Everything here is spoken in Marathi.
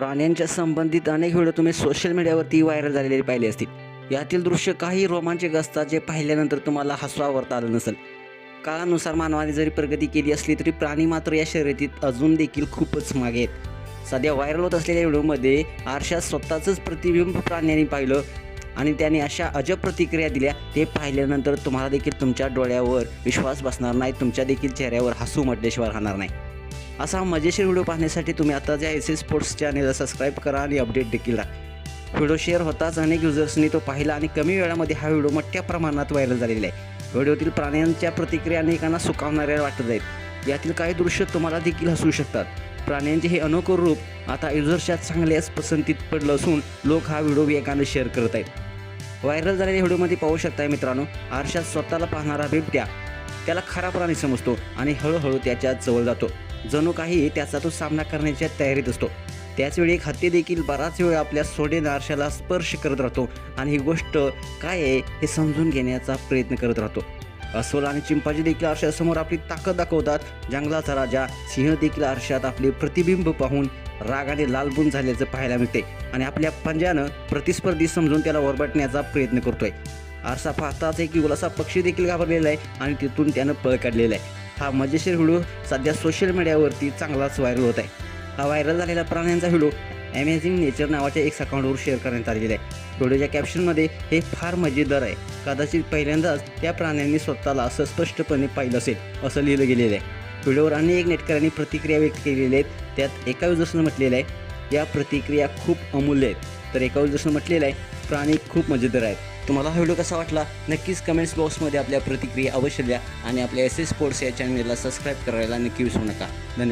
प्राण्यांच्या संबंधित अनेक व्हिडिओ तुम्ही सोशल मीडियावरती व्हायरल झालेले पाहिले असतील. यातील दृश्य काही रोमांचक असतात जे पाहिल्यानंतर तुम्हाला हसवावरता आलं नसेल. काळानुसार मानवाने जरी प्रगती केली असली तरी प्राणी मात्र या शर्यतीत अजून देखील खूपच मागे आहेत. सध्या व्हायरल होत असलेल्या व्हिडिओमध्ये आरशात स्वतःचंच प्रतिबिंब प्राण्यांनी पाहिलं आणि त्याने अशा अजब प्रतिक्रिया दिल्या ते पाहिल्यानंतर तुम्हाला देखील तुमच्या डोळ्यावर विश्वास बसणार नाही तुमच्या देखील चेहऱ्यावर हसू म्हटल्याशिवाय राहणार नाही. असा मजेशीर व्हिडिओ पाहण्यासाठी तुम्ही आता या एस एस स्पोर्ट्स चॅनेलला सबस्क्राईब करा आणि अपडेट देखील राहा. व्हिडिओ शेअर होताच अनेक युजर्सनी तो पाहिला आणि कमी वेळामध्ये हा व्हिडिओ मोठ्या प्रमाणात व्हायरल झालेला आहे. व्हिडिओतील प्राण्यांच्या प्रतिक्रिया अनेकांना सुकावणाऱ्या वाटत आहेत. यातील काही दृश्य तुम्हाला देखील हसू शकतात. प्राण्यांचे हे अनोखं रूप आता युजर्सच्या चांगल्याच पसंतीत पडलं असून लोक हा व्हिडिओ वेगानं शेअर करत आहेत. व्हायरल झालेल्या व्हिडिओमध्ये पाहू शकताय मित्रांनो आरशात स्वतःला पाहणारा बिबट्या त्याला खरा प्राणी समजतो आणि हळूहळू त्याच्याजवळ जातो. जणू काही त्याचा तो सामना करण्याच्या तयारीत असतो. त्याचवेळी एक हत्ती देखील बराच वेळ आपल्या सोडे नारशाला स्पर्श करत राहतो आणि ही गोष्ट काय आहे हे समजून घेण्याचा प्रयत्न करत राहतो. अस्वल आणि चिंपाजी देखील आरशासमोर आपली ताकद दाखवतात. जंगलाचा राजा सिंह देखील आरशात आपले प्रतिबिंब पाहून रागाने लालबून झाल्याचं पाहायला मिळते आणि आपल्या पंजानं प्रतिस्पर्धी समजून त्याला ओरबटण्याचा प्रयत्न करतोय. आरसा पाहताच एक युगलासा पक्षी देखील घाबरलेला आहे आणि तिथून त्यानं पळ काढलेला आहे. हा मजेशीर व्हिडिओ सध्या सोशल मीडियावरती चांगलाच व्हायरल होत आहे. हा व्हायरल झालेला प्राण्यांचा व्हिडिओ ॲमेझिंग नेचर नावाच्या एक अकाउंटवर शेअर करण्यात आलेला आहे. व्हिडिओच्या कॅप्शनमध्ये हे फार मजेदार आहे. कदाचित पहिल्यांदाच त्या प्राण्यांनी स्वतःला असं स्पष्टपणे पाहिलं असेल असं लिहिलं गेलेलं आहे. व्हिडिओवर अनेक नेटकऱ्यांनी प्रतिक्रिया व्यक्त केलेल्या आहेत. त्यात एका युजर्सनं म्हटलेलं आहे या प्रतिक्रिया खूप अमूल्य आहेत. तर एका युजर्सनं म्हटलेलं आहे प्राणी खूप मजेदार आहेत. तुम्हाला हा व्हिडिओ कसा वाटला नक्कीच कमेंट्स बॉक्समध्ये आपल्या प्रतिक्रिया अवश्य द्या आणि आपल्या एस एस स्पोर्ट्स या चॅनलला सबस्क्राईब करायला नक्की विसरू नका. धन्यवाद.